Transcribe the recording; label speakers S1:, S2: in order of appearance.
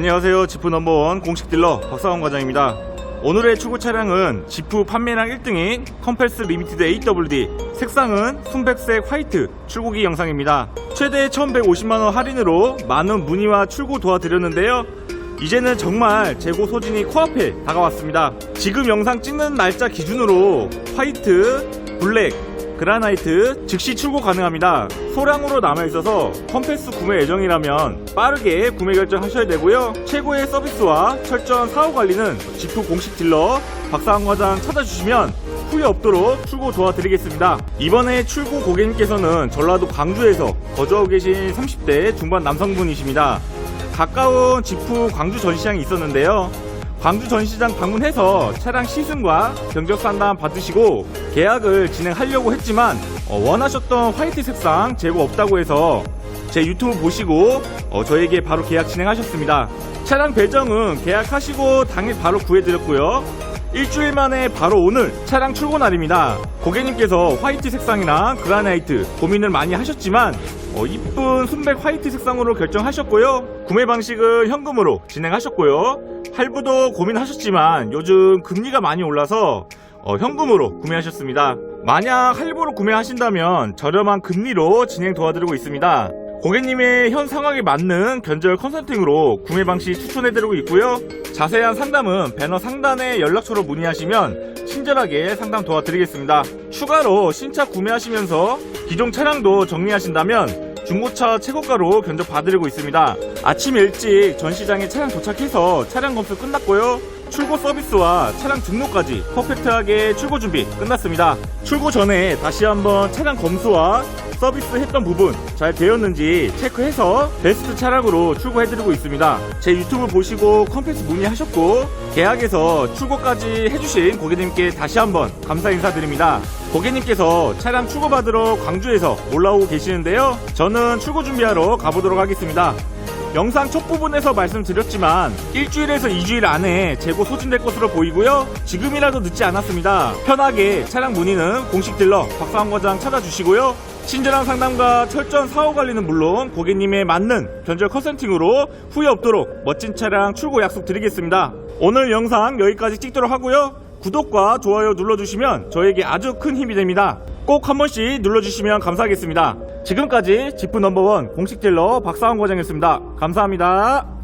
S1: 안녕하세요. 지프 넘버원 공식 딜러 박상원 과장입니다. 오늘의 출고 차량은 지프 판매량 1등인 컴패스 리미티드 AWD 색상은 순백색 화이트 출고기 영상입니다. 최대 1150만원 할인으로 많은 문의와 출고 도와드렸는데요. 이제는 정말 재고 소진이 코앞에 다가왔습니다. 지금 영상 찍는 날짜 기준으로 화이트, 블랙, 그라나이트 즉시 출고 가능합니다. 소량으로 남아있어서 컴패스 구매 예정이라면 빠르게 구매 결정하셔야 되고요. 최고의 서비스와 철저한 사후 관리는 지프 공식 딜러 박사한 과장 찾아주시면 후회 없도록 출고 도와드리겠습니다. 이번에 출고 고객님께서는 전라도 광주에서 거주하고 계신 30대 중반 남성분이십니다. 가까운 지프 광주 전시장이 있었는데요. 광주 전시장 방문해서 차량 시승과 견적 상담 받으시고 계약을 진행하려고 했지만 어, 원하셨던 화이트 색상 재고 없다고 해서 제 유튜브 보시고 어, 저에게 바로 계약 진행하셨습니다. 차량 배정은 계약하시고 당일 바로 구해드렸고요. 일주일 만에 바로 오늘 차량 출고 날입니다. 고객님께서 화이트 색상이나 그라나이트 고민을 많이 하셨지만 어, 이쁜 순백 화이트 색상으로 결정하셨고요. 구매 방식은 현금으로 진행하셨고요. 할부도 고민하셨지만 요즘 금리가 많이 올라서 어, 현금으로 구매하셨습니다. 만약 할부로 구매하신다면 저렴한 금리로 진행 도와드리고 있습니다. 고객님의 현 상황에 맞는 견적 컨설팅으로 구매 방식 추천해드리고 있고요. 자세한 상담은 배너 상단에 연락처로 문의하시면 친절하게 상담 도와드리겠습니다. 추가로 신차 구매하시면서 기존 차량도 정리하신다면 중고차 최고가로 견적 받으리고 있습니다. 아침 일찍 전시장에 차량 도착해서 차량 검수 끝났고요. 출고 서비스와 차량 등록까지 퍼펙트하게 출고 준비 끝났습니다. 출고 전에 다시 한번 차량 검수와 서비스 했던 부분 잘 되었는지 체크해서 베스트 차량으로 출고해드리고 있습니다. 제 유튜브 보시고 컴패스 문의하셨고 계약에서 출고까지 해주신 고객님께 다시 한번 감사 인사드립니다. 고객님께서 차량 출고받으러 광주에서 올라오고 계시는데요. 저는 출고 준비하러 가보도록 하겠습니다. 영상 첫 부분에서 말씀드렸지만 일주일에서 2주일 안에 재고 소진될 것으로 보이고요. 지금이라도 늦지 않았습니다. 편하게 차량 문의는 공식 딜러 박사원 과장 찾아주시고요. 친절한 상담과 철저한 사후 관리는 물론 고객님의 맞는 견적 컨설팅으로 후회 없도록 멋진 차량 출고 약속 드리겠습니다. 오늘 영상 여기까지 찍도록 하고요. 구독과 좋아요 눌러주시면 저에게 아주 큰 힘이 됩니다. 꼭 한 번씩 눌러주시면 감사하겠습니다. 지금까지 지프 넘버원 공식 딜러 박사원 과장이었습니다. 감사합니다.